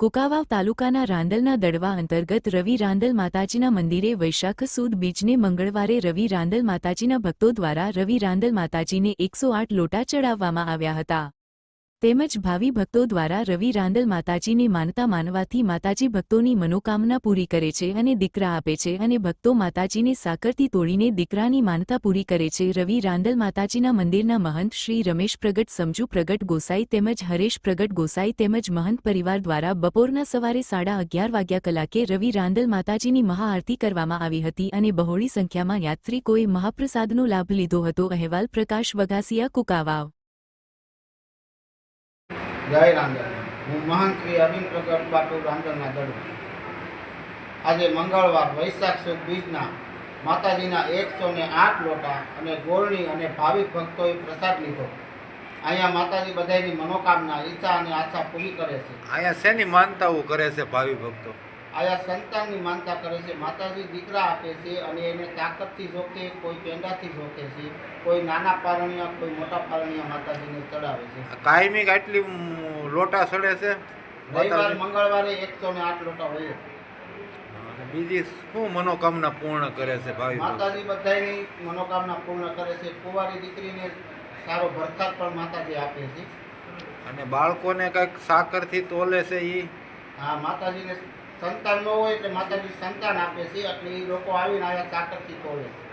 કુકાવાવ તાલુકાના રાંદલના દડવા અંતર્ગત રવિ રાંદલ માતાજીના મંદિરે વૈશાખ સુદ બીજને મંગળવારે રવિ રાંદલ માતાજીના ભક્તો દ્વારા રવિ રાંદલ માતાજીને એકસો આઠ લોટા ચડાવવામાં આવ્યા હતા. તેમજ ભાવિ ભક્તો દ્વારા રવિ રાંદલ માતાજીને માનતા માનવાથી માતાજી ભક્તોની મનોકામના પૂરી કરે છે અને દીકરા આપે છે અને ભક્તો માતાજીને સાકરથી તોડીને દીકરાની માનતા પૂરી કરે છે. રવિ રાંદલ માતાજીના મંદિરના મહંત શ્રી રમેશ પ્રગટ, સમજુ પ્રગટ ગોસાઈ તેમજ હરેશ પ્રગટ ગોસાઈ તેમજ મહંત પરિવાર દ્વારા બપોરના સવારે સાડા અગિયાર વાગ્યા કલાકે રવિ રાંદલ માતાજીની મહાઆરતી કરવામાં આવી હતી અને બહોળી સંખ્યામાં યાત્રિકોએ મહાપ્રસાદનો લાભ લીધો હતો. અહેવાલ પ્રકાશ વઘાસિયા, કુકાવાવ. જય રાંદલ હું મહાન શ્રી અરવિંદ પ્રગટ બાપુ રાંદલના ગઢ આજે મંગળવાર વૈશાખ સુદ બીજના માતાજીના એકસો ને આઠ લોટા અને ગોળણી અને ભાવિક ભક્તોએ પ્રસાદ લીધો. અહીંયા માતાજી બધાની મનોકામના, ઈચ્છા અને આશા પૂરી કરે છે. અહીંયા શેની માનતાઓ કરે છે ભાવિ ભક્તો? આયા સંતાનની માનતા કરે છે માતાજી દીકરા આપે છે અને એને તાકતથી જોકે કોઈ પેંડાથી જોકે છે કોઈ નાના પારણિયા કોઈ મોટા પારણિયા માતાજીને ચડાવે છે. કાયમી આટલી લોટા સડે છે? રવિવાર મંગળવારે એકસો ને આઠ લોટા હોય બીજી શું મનોકામના પૂર્ણ કરે છે ભાઈ માતાજી બધાની મનોકામના પૂર્ણ કરે છે. કુંવારી દીકરીને સારો વરસાદ પણ માતાજી આપે છે. અને બાળકોને કંઈક સાકરથી તોલે છે એ હા માતાજીને સંતાન ન હોય એટલે માતાજી સંતાન આપે છે. એટલે એ લોકો આવીને આયા ચાકરથી તોડે છે.